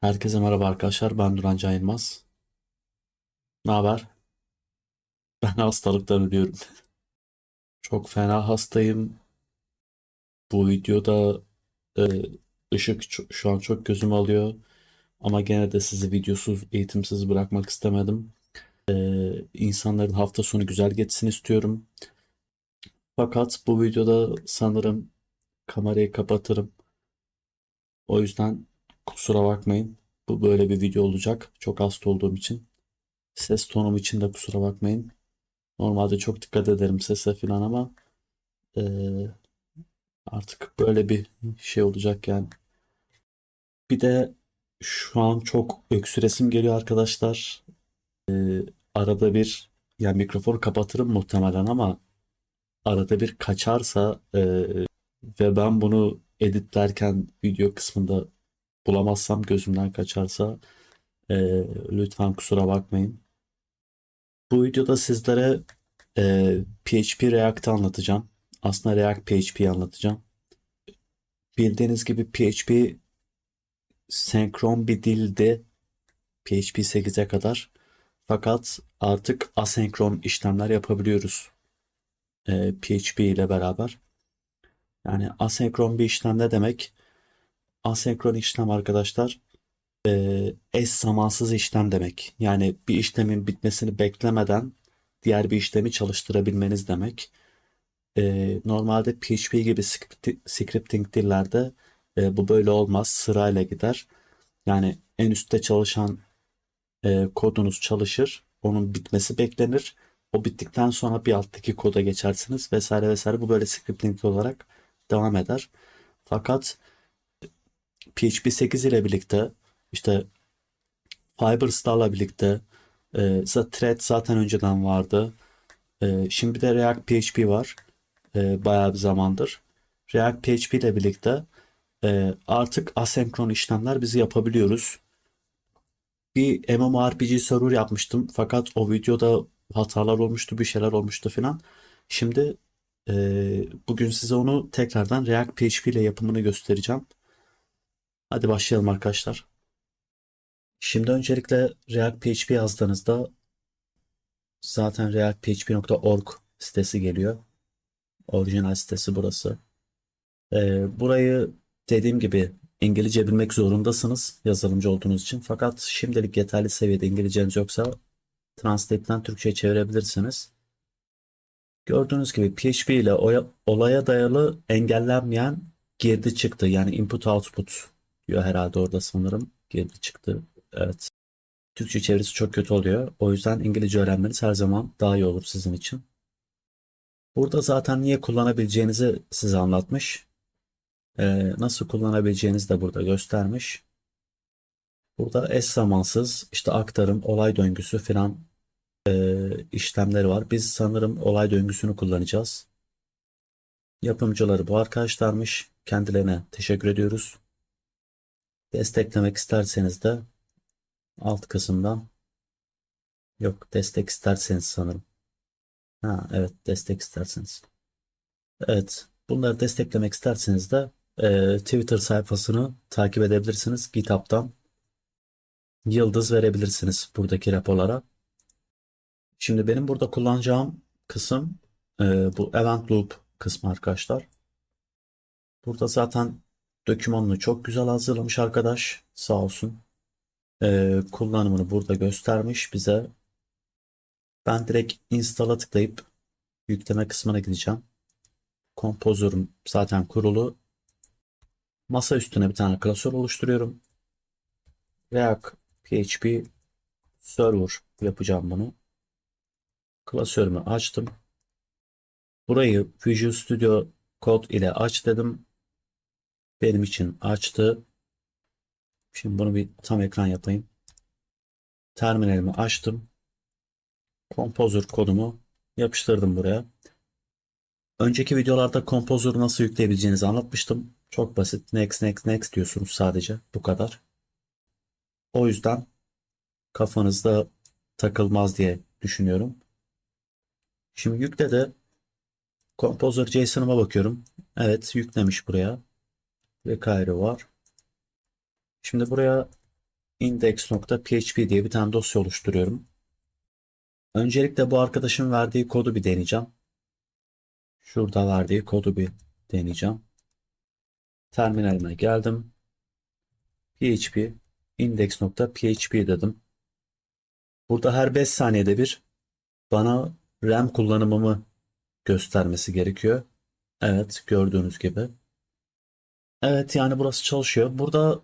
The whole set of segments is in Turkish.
Herkese merhaba arkadaşlar. Ben Duran Can. Ne haber? Ben hastalıktan ölüyorum. Çok fena hastayım. Bu videoda e, ışık şu an çok gözüm alıyor. Ama gene de sizi videosuz, eğitimsiz bırakmak istemedim. E, insanların hafta sonu güzel geçsin istiyorum. Fakat bu videoda sanırım kamerayı kapatırım. O yüzden kusura bakmayın. Bu böyle bir video olacak. Çok hasta olduğum için. Ses tonum için de kusura bakmayın. Normalde çok dikkat ederim sese falan ama eee, artık böyle bir şey olacak yani. Bir de şu an çok öksüresim geliyor arkadaşlar. Arada bir yani mikrofonu kapatırım muhtemelen ama arada bir kaçarsa eee, ve ben bunu editlerken video kısmında bulamazsam gözümden kaçarsa eee, lütfen kusura bakmayın. Bu videoda sizlere e, PHP React'ı anlatacağım. Aslında React PHP'yi anlatacağım. Bildiğiniz gibi PHP senkron bir dildi PHP 8'e kadar. Fakat artık asenkron işlemler yapabiliyoruz e, PHP ile beraber. Yani asenkron bir işlem ne demek? Asenkron işlem arkadaşlar e, eş zamansız işlem demek. Yani bir işlemin bitmesini beklemeden diğer bir işlemi çalıştırabilmeniz demek. E, normalde PHP gibi script- scripting dillerde e, bu böyle olmaz. Sırayla gider. Yani en üstte çalışan e, kodunuz çalışır. Onun bitmesi beklenir. O bittikten sonra bir alttaki koda geçersiniz vesaire vesaire. Bu böyle scripting olarak devam eder. Fakat PHP 8 ile birlikte işte Fiberstar'la birlikte e, Thread zaten önceden vardı. E, şimdi de React PHP var. E, bayağı bir zamandır. React PHP ile birlikte e, artık asenkron işlemler bizi yapabiliyoruz. Bir MMORPG server yapmıştım. Fakat o videoda hatalar olmuştu, bir şeyler olmuştu filan. Şimdi e, bugün size onu tekrardan React PHP ile yapımını göstereceğim. Hadi başlayalım arkadaşlar. Şimdi öncelikle React PHP yazdığınızda zaten reactphp.org sitesi geliyor. Orijinal sitesi burası. Ee, burayı dediğim gibi İngilizce bilmek zorundasınız yazılımcı olduğunuz için. Fakat şimdilik yeterli seviyede İngilizceniz yoksa Translate'den Türkçe'ye çevirebilirsiniz. Gördüğünüz gibi PHP ile olaya dayalı engellenmeyen girdi çıktı. Yani input output diyor herhalde orada sanırım. Girdi çıktı. Evet. Türkçe çevirisi çok kötü oluyor. O yüzden İngilizce öğrenmeniz her zaman daha iyi olur sizin için. Burada zaten niye kullanabileceğinizi size anlatmış. Ee, nasıl kullanabileceğinizi de burada göstermiş. Burada eş zamansız işte aktarım, olay döngüsü filan e, işlemleri var. Biz sanırım olay döngüsünü kullanacağız. Yapımcıları bu arkadaşlarmış. Kendilerine teşekkür ediyoruz. Desteklemek isterseniz de alt kısımdan yok destek isterseniz sanırım. Ha evet destek isterseniz. Evet bunları desteklemek isterseniz de e, Twitter sayfasını takip edebilirsiniz. GitHub'dan yıldız verebilirsiniz buradaki raporlara. Şimdi benim burada kullanacağım kısım e, bu event loop kısmı arkadaşlar. Burada zaten dokümanını çok güzel hazırlamış arkadaş. Sağ olsun. E, kullanımını burada göstermiş bize. Ben direkt install'a tıklayıp yükleme kısmına gideceğim. Kompozörüm zaten kurulu. Masa üstüne bir tane klasör oluşturuyorum. React PHP Server yapacağım bunu. Klasörümü açtım. Burayı Visual Studio Code ile aç dedim. Benim için açtı. Şimdi bunu bir tam ekran yapayım. Terminalimi açtım. Composer kodumu yapıştırdım buraya. Önceki videolarda Composer'ı nasıl yükleyebileceğinizi anlatmıştım. Çok basit. Next, next, next diyorsunuz sadece. Bu kadar. O yüzden kafanızda takılmaz diye düşünüyorum. Şimdi yükle de Composer JSON'ıma bakıyorum. Evet yüklemiş buraya. Ve Cairo var. Şimdi buraya index.php diye bir tane dosya oluşturuyorum. Öncelikle bu arkadaşın verdiği kodu bir deneyeceğim. Şurada verdiği kodu bir deneyeceğim. Terminaline geldim. php index.php dedim. Burada her 5 saniyede bir bana RAM kullanımımı göstermesi gerekiyor. Evet gördüğünüz gibi. Evet yani burası çalışıyor. Burada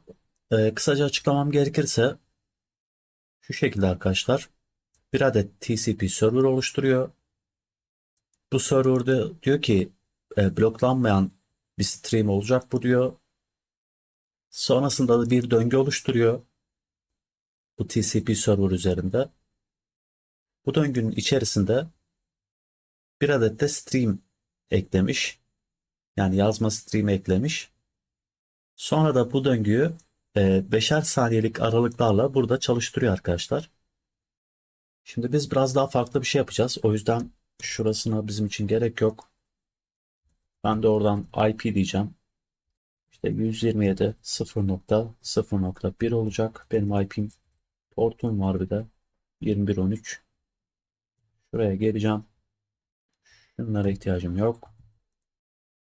e, kısaca açıklamam gerekirse şu şekilde arkadaşlar. Bir adet TCP server oluşturuyor. Bu serverda diyor ki e, bloklanmayan bir stream olacak bu diyor. Sonrasında da bir döngü oluşturuyor. Bu TCP server üzerinde. Bu döngünün içerisinde bir adet de stream eklemiş. Yani yazma stream eklemiş. Sonra da bu döngüyü e, beşer saniyelik aralıklarla burada çalıştırıyor arkadaşlar. Şimdi biz biraz daha farklı bir şey yapacağız. O yüzden şurasına bizim için gerek yok. Ben de oradan IP diyeceğim. İşte 127 0.0.1 olacak. Benim IP'm portum var bir de. 2113. Şuraya geleceğim. Şunlara ihtiyacım yok.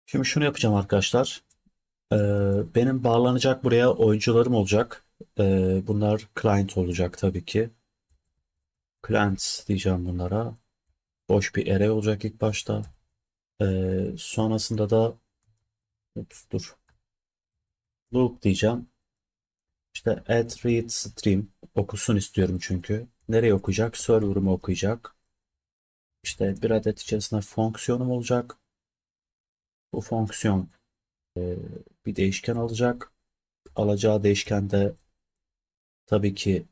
Şimdi şunu yapacağım arkadaşlar. Ee, benim bağlanacak buraya oyuncularım olacak. Ee, bunlar client olacak tabii ki. Clients diyeceğim bunlara. Boş bir array olacak ilk başta. Ee, sonrasında da ups, dur. Loop diyeceğim. İşte add read stream okusun istiyorum çünkü. Nereye okuyacak? Server'ımı okuyacak. İşte bir adet içerisinde fonksiyonum olacak. Bu fonksiyon bir değişken alacak. Alacağı değişken de tabii ki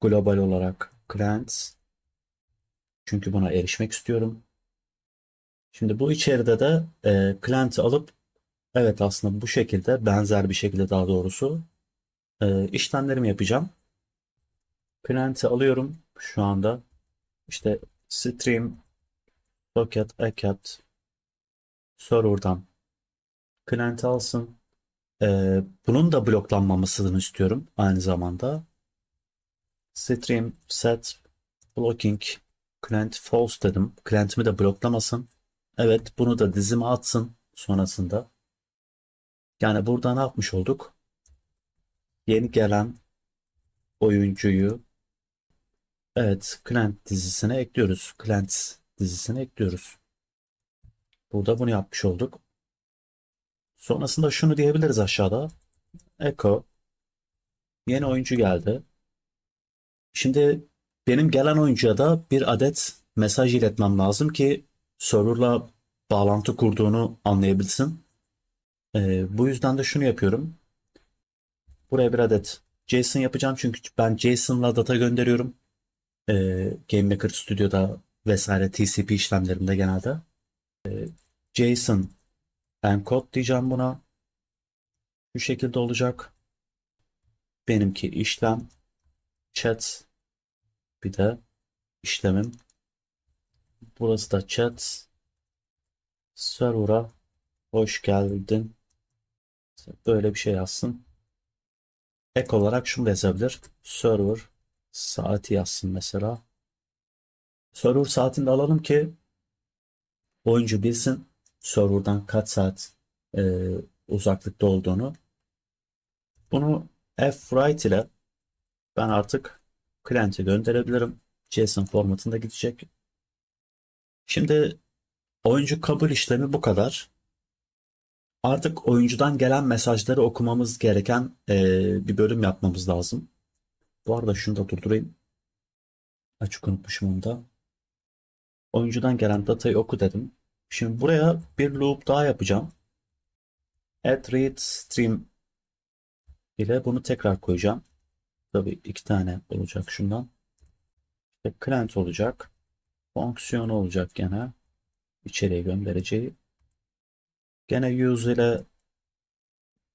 global olarak clients. Çünkü buna erişmek istiyorum. Şimdi bu içeride de e, client'i alıp evet aslında bu şekilde benzer bir şekilde daha doğrusu e, işlemlerimi yapacağım. Client'i alıyorum şu anda. İşte stream socket acat server'dan client alsın. Ee, bunun da bloklanmamasını istiyorum aynı zamanda. Stream set blocking client false dedim. Client'imi de bloklamasın. Evet bunu da dizime atsın sonrasında. Yani burada ne yapmış olduk? Yeni gelen oyuncuyu evet client dizisine ekliyoruz. Clients dizisine ekliyoruz. Burada bunu yapmış olduk. Sonrasında şunu diyebiliriz aşağıda. Echo yeni oyuncu geldi. Şimdi benim gelen oyuncuya da bir adet mesaj iletmem lazım ki serverla bağlantı kurduğunu anlayabilsin. Ee, bu yüzden de şunu yapıyorum. Buraya bir adet JSON yapacağım çünkü ben JSON'la data gönderiyorum. Ee, GameMaker Studio'da vesaire TCP işlemlerimde genelde. Ee, JSON encode diyeceğim buna. Şu şekilde olacak. Benimki işlem chat bir de işlemim. Burası da chat. Server'a hoş geldin. Böyle bir şey yazsın. Ek olarak şunu da yazabilir. Server saati yazsın mesela. Server saatini de alalım ki oyuncu bilsin serverdan kaç saat e, uzaklıkta olduğunu. Bunu F-Write ile ben artık client'e gönderebilirim. JSON formatında gidecek. Şimdi oyuncu kabul işlemi bu kadar. Artık oyuncudan gelen mesajları okumamız gereken e, bir bölüm yapmamız lazım. Bu arada şunu da durdurayım. Açık unutmuşum onu da. Oyuncudan gelen datayı oku dedim. Şimdi buraya bir loop daha yapacağım. Add read stream ile bunu tekrar koyacağım. Tabii iki tane olacak şundan. İşte client olacak. Fonksiyon olacak gene. İçeriye göndereceği. Gene use ile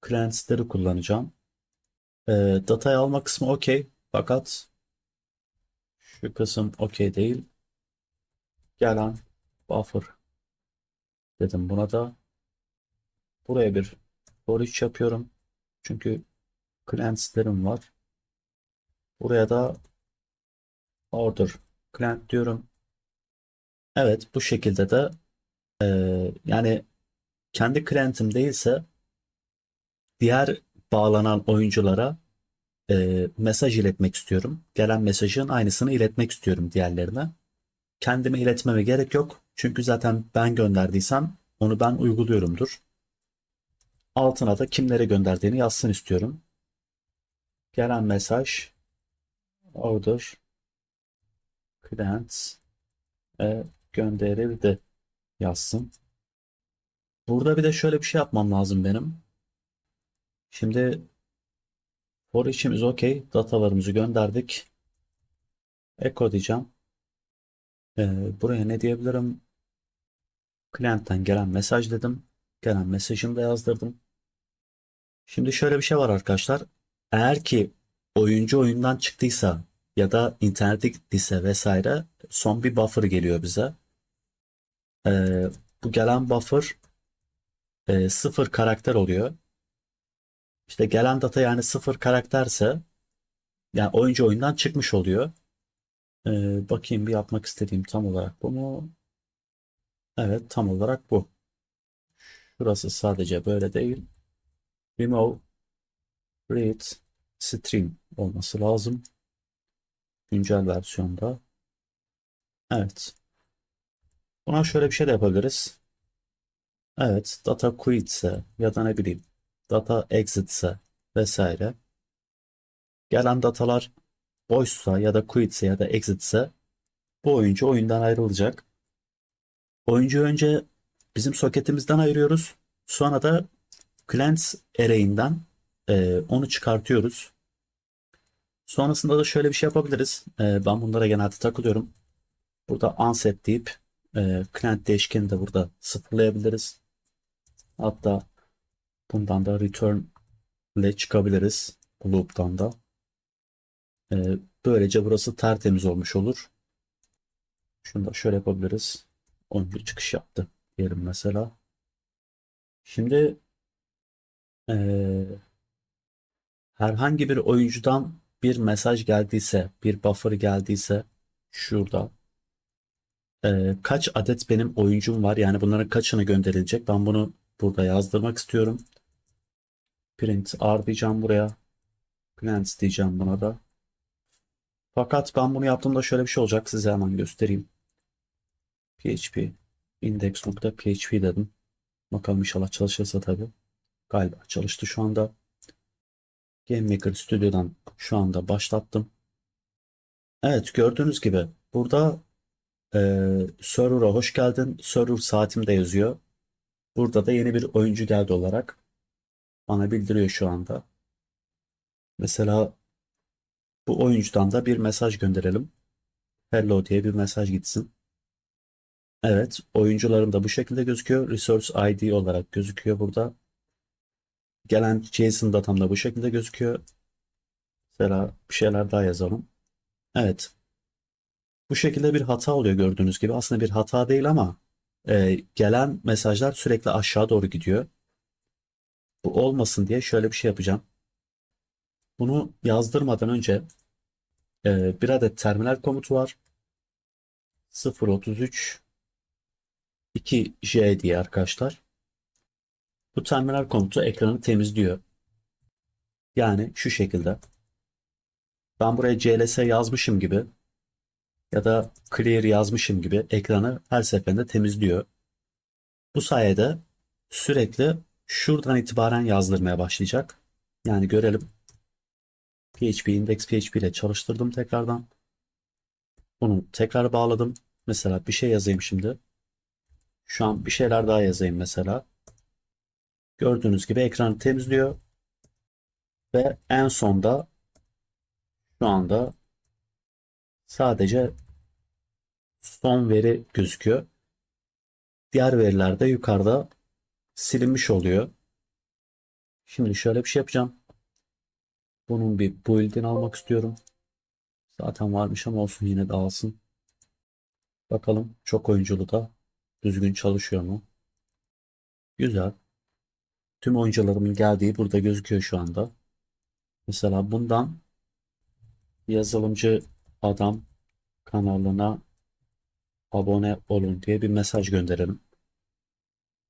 clients'leri kullanacağım. E, datayı alma kısmı okey. Fakat şu kısım okey değil. Gelen buffer dedim buna da. Buraya bir each yapıyorum. Çünkü clients'lerim var. Buraya da order client diyorum. Evet bu şekilde de e, yani kendi client'im değilse diğer bağlanan oyunculara e, mesaj iletmek istiyorum. Gelen mesajın aynısını iletmek istiyorum diğerlerine. Kendime iletmeme gerek yok. Çünkü zaten ben gönderdiysem onu ben uyguluyorumdur. Altına da kimlere gönderdiğini yazsın istiyorum. Gelen mesaj order clients e, gönderildi yazsın. Burada bir de şöyle bir şey yapmam lazım benim. Şimdi for içimiz okey. Datalarımızı gönderdik. Echo diyeceğim. Ee, buraya ne diyebilirim? Client'ten gelen mesaj dedim. Gelen mesajını da yazdırdım. Şimdi şöyle bir şey var arkadaşlar. Eğer ki oyuncu oyundan çıktıysa ya da internete gittiyse vesaire son bir buffer geliyor bize. Ee, bu gelen buffer e, sıfır karakter oluyor. İşte gelen data yani sıfır karakterse yani oyuncu oyundan çıkmış oluyor. Ee, bakayım bir yapmak istediğim tam olarak bu mu? Evet tam olarak bu. Şurası sadece böyle değil. Remove read stream olması lazım. Güncel versiyonda. Evet. Buna şöyle bir şey de yapabiliriz. Evet, data quit ise ya da ne bileyim data exit ise vesaire. Gelen datalar boşsa ya da quit ise ya da exit ise bu oyuncu oyundan ayrılacak. Oyuncu önce bizim soketimizden ayırıyoruz. Sonra da clients array'inden e, onu çıkartıyoruz. Sonrasında da şöyle bir şey yapabiliriz. E, ben bunlara genelde takılıyorum. Burada unset deyip e, client değişkeni de burada sıfırlayabiliriz. Hatta bundan da return ile çıkabiliriz. Loop'tan da. E, böylece burası tertemiz olmuş olur. Şunu da şöyle yapabiliriz. Oyuncu çıkış yaptı diyelim mesela. Şimdi e, herhangi bir oyuncudan bir mesaj geldiyse, bir buffer geldiyse şurada e, kaç adet benim oyuncum var? Yani bunların kaçını gönderilecek? Ben bunu burada yazdırmak istiyorum. Print R diyeceğim buraya. Plants diyeceğim buna da. Fakat ben bunu yaptığımda şöyle bir şey olacak. Size hemen göstereyim. PHP index.php dedim. Bakalım inşallah çalışırsa tabii. Galiba çalıştı şu anda. GameMaker Studio'dan şu anda başlattım. Evet gördüğünüz gibi burada e, server'a hoş geldin. Server saatim de yazıyor. Burada da yeni bir oyuncu geldi olarak bana bildiriyor şu anda. Mesela bu oyuncudan da bir mesaj gönderelim. Hello diye bir mesaj gitsin. Evet, oyuncularım da bu şekilde gözüküyor. Resource ID olarak gözüküyor burada. Gelen JSON datam da bu şekilde gözüküyor. Mesela bir şeyler daha yazalım. Evet. Bu şekilde bir hata oluyor gördüğünüz gibi. Aslında bir hata değil ama e, gelen mesajlar sürekli aşağı doğru gidiyor. Bu olmasın diye şöyle bir şey yapacağım. Bunu yazdırmadan önce e, bir adet terminal komutu var. 033 2J diye arkadaşlar. Bu terminal komutu ekranı temizliyor. Yani şu şekilde. Ben buraya CLS yazmışım gibi ya da clear yazmışım gibi ekranı her seferinde temizliyor. Bu sayede sürekli şuradan itibaren yazdırmaya başlayacak. Yani görelim. PHP index PHP ile çalıştırdım tekrardan. Bunu tekrar bağladım. Mesela bir şey yazayım şimdi. Şu an bir şeyler daha yazayım mesela. Gördüğünüz gibi ekranı temizliyor. Ve en sonda şu anda sadece son veri gözüküyor. Diğer veriler de yukarıda silinmiş oluyor. Şimdi şöyle bir şey yapacağım. Bunun bir build'ini almak istiyorum. Zaten varmış ama olsun yine de alsın. Bakalım çok oyunculu da düzgün çalışıyor mu? Güzel. Tüm oyuncularımın geldiği burada gözüküyor şu anda. Mesela bundan yazılımcı adam kanalına abone olun diye bir mesaj gönderelim.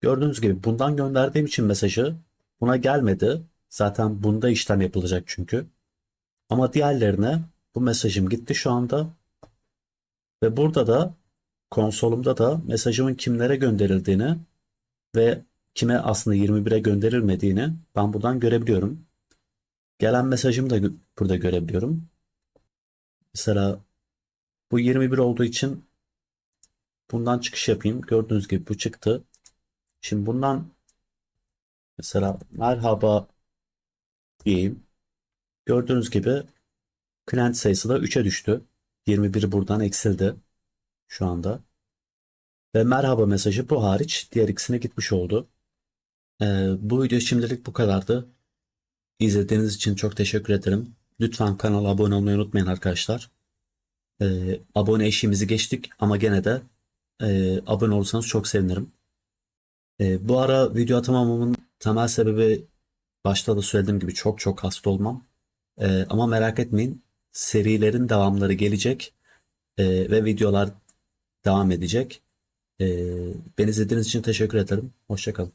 Gördüğünüz gibi bundan gönderdiğim için mesajı buna gelmedi. Zaten bunda işlem yapılacak çünkü. Ama diğerlerine bu mesajım gitti şu anda. Ve burada da konsolumda da mesajımın kimlere gönderildiğini ve kime aslında 21'e gönderilmediğini ben buradan görebiliyorum. Gelen mesajımı da burada görebiliyorum. Mesela bu 21 olduğu için bundan çıkış yapayım. Gördüğünüz gibi bu çıktı. Şimdi bundan mesela merhaba diyeyim. Gördüğünüz gibi client sayısı da 3'e düştü. 21 buradan eksildi şu anda. Ve merhaba mesajı bu hariç diğer ikisine gitmiş oldu. Ee, bu video şimdilik bu kadardı. İzlediğiniz için çok teşekkür ederim. Lütfen kanala abone olmayı unutmayın arkadaşlar. Ee, abone eşiğimizi geçtik ama gene de e, abone olursanız çok sevinirim. Ee, bu ara video atamamamın temel sebebi başta da söylediğim gibi çok çok hasta olmam. Ee, ama merak etmeyin serilerin devamları gelecek Ee, ve videolar devam edecek. Ee, beni izlediğiniz için teşekkür ederim. Hoşça kalın.